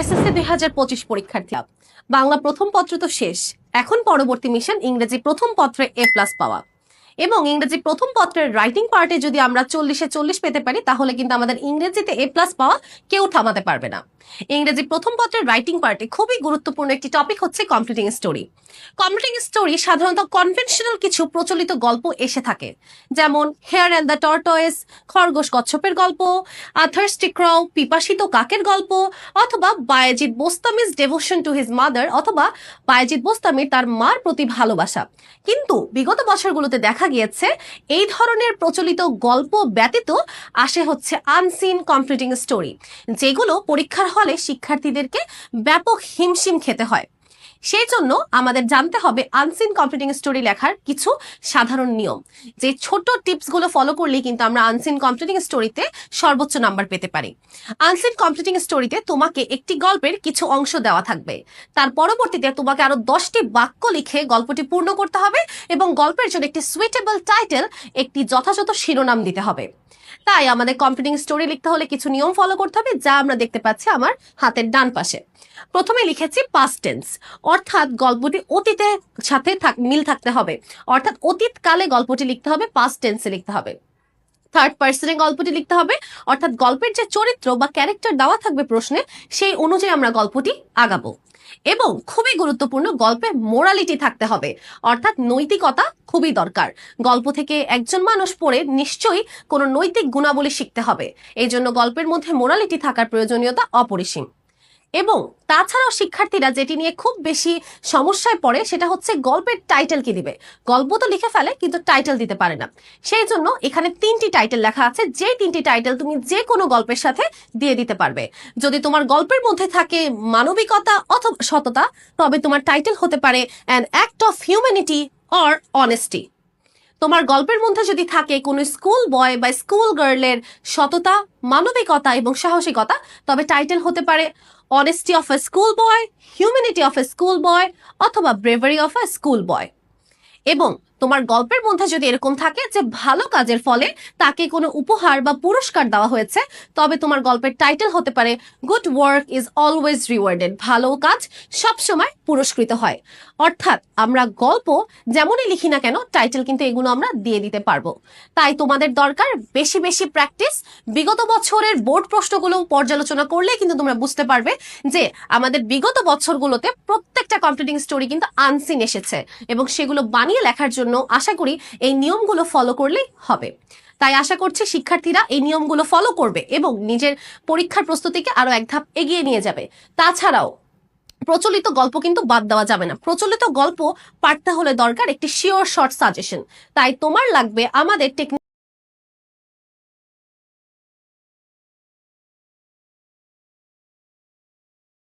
SSC দুই হাজার পঁচিশ পরীক্ষার্থী বাংলা প্রথম পত্র তো শেষ। এখন পরবর্তী মিশন ইংরেজি প্রথম পত্রে এ প্লাস পাওয়া। এবং ইংরেজি প্রথম পত্রের রাইটিং পার্টে যদি আমরা চল্লিশে চল্লিশ পেতে পারি, তাহলে কিন্তু আমাদের ইংরেজিতে এ প্লাস পাওয়া কেউ থামাতে পারবে না। ইংরেজি প্রথম পত্রের রাইটিং পার্টে খুবই গুরুত্বপূর্ণ একটি টপিক হচ্ছে কমপ্লিটিং স্টোরি কমপ্লিটিং স্টোরি সাধারণত কনভেনশনাল কিছু প্রচলিত গল্প এসে থাকে। যেমন হেয়ার অ্যান্ড দ্য টর্টয়েস খরগোশ কচ্ছপের গল্প আথার্স্টি ক্রাউ পিপাসিত কাকের গল্প, অথবা Bayezid Bostami's devotion to his mother অথবা বায়েজিৎ বোস্তামির তার মার প্রতি ভালোবাসা। কিন্তু বিগত বছরগুলোতে দেখা গিয়েছে, এই ধরনের প্রচলিত গল্প ব্যতীত আসে হচ্ছে আনসিন কমপ্লিটিং স্টোরি যেগুলো পরীক্ষার হলে শিক্ষার্থীদেরকে ব্যাপক হিমশিম খেতে হয়। সেই জন্য আমাদের জানতে হবে আনসিন কমপ্লিটিং স্টোরি লেখার কিছু সাধারণ নিয়ম। যে ছোট টিপসগুলো ফলো করলেই কিন্তু আমরা আনসিন কমপ্লিটিং স্টোরিতে সর্বোচ্চ নাম্বার পেতে পারি। আনসিন কমপ্লিটিং স্টোরিতে তোমাকে একটি গল্পের কিছু অংশ দেওয়া থাকবে। তার পরবর্তীতে তোমাকে আরও দশটি বাক্য লিখে গল্পটি পূর্ণ করতে হবে এবং গল্পের জন্য একটি সুইটেবল টাইটেল একটি যথাযথ শিরোনাম দিতে হবে। তাই আমাদের কম্পিউটিং স্টোরি লিখতে হলে কিছু নিয়ম ফলো করতে হবে, যা আমরা দেখতে পাচ্ছি আমার হাতের ডান পাশে। প্রথমে লিখেছি পাস্ট টেন্স অর্থাৎ গল্পটি অতীতের সাথে মিল থাকতে হবে। অর্থাৎ অতীতকালে গল্পটি লিখতে হবে পাস্ট টেন্সে লিখতে হবে। থার্ড পার্সনে গল্পটি লিখতে হবে। অর্থাৎ গল্পের যে চরিত্র বা ক্যারেক্টার দেওয়া থাকবে প্রশ্নে, সেই অনুযায়ী আমরা গল্পটি আগাবো। এবং খুবই গুরুত্বপূর্ণ, গল্পে মোরালিটি থাকতে হবে। অর্থাৎ নৈতিকতা খুবই দরকার। গল্প থেকে একজন মানুষ পড়ে নিশ্চয়ই কোনো নৈতিক গুণাবলী শিখতে হবে। এই জন্য গল্পের মধ্যে মোরালিটি থাকার প্রয়োজনীয়তা অপরিসীম। এবং তাছাড়াও শিক্ষার্থীরা যেটি নিয়ে খুব বেশি সমস্যায় পড়ে সেটা হচ্ছে গল্পের টাইটেল কি দিবে। গল্প তো লিখে ফেলে, কিন্তু টাইটেল দিতে পারে না। সেই জন্য এখানে তিনটি টাইটেল লেখা আছে, যে তিনটি টাইটেল তুমি যে কোনো গল্পের সাথে দিয়ে দিতে পারবে। যদি তোমার গল্পের মধ্যে থাকে মানবিকতা অথবা সততা, তবে তোমার টাইটেল হতে পারে an act of humanity or honesty তোমার গল্পের মধ্যে যদি থাকে কোনো স্কুল বয় বা স্কুল গার্লের সততা, মানবিকতা এবং সাহসিকতা, তবে টাইটেল হতে পারে honesty of a school boy humanity of a school boy অথবা bravery of a school boy এবং তোমার গল্পের মধ্যে যদি এরকম থাকে যে ভালো কাজের ফলে তাকে কোনো উপহার বা পুরস্কার দেওয়া হয়েছে, তবে তোমার গল্পের টাইটেল হতে পারে good work is always rewarded ভালো কাজ সবসময় পুরস্কৃত হয়। অর্থাৎ আমরা গল্প যেমনই লিখি না কেন টাইটেল কিন্তু এগুলো আমরা দিয়ে দিতে পারব। তাই তোমাদের দরকার বেশি বেশি প্র্যাকটিস বিগত বছরের বোর্ড প্রশ্নগুলো পর্যালোচনা করলে কিন্তু তোমরা বুঝতে পারবে যে আমাদের বিগত বছরগুলোতে প্রত্যেকটা কমপ্লিটিং স্টোরি কিন্তু আনসিন এসেছে এবং সেগুলো বানিয়ে লেখার জন্য আশা করি এই নিয়মগুলো ফলো করলেই হবে। তাই আশা করছি শিক্ষার্থীরা এই নিয়মগুলো ফলো করবে এবং নিজের পরীক্ষার প্রস্তুতিকে আরও এক ধাপ এগিয়ে নিয়ে যাবে। তাছাড়াও প্রচলিত গল্প কিন্তু বাদ দেওয়া যাবে না। প্রচলিত গল্প পাঠতে হলে দরকার একটি শিওর শর্ট সাজেশন তাই তোমার লাগবে আমাদের টেকনিক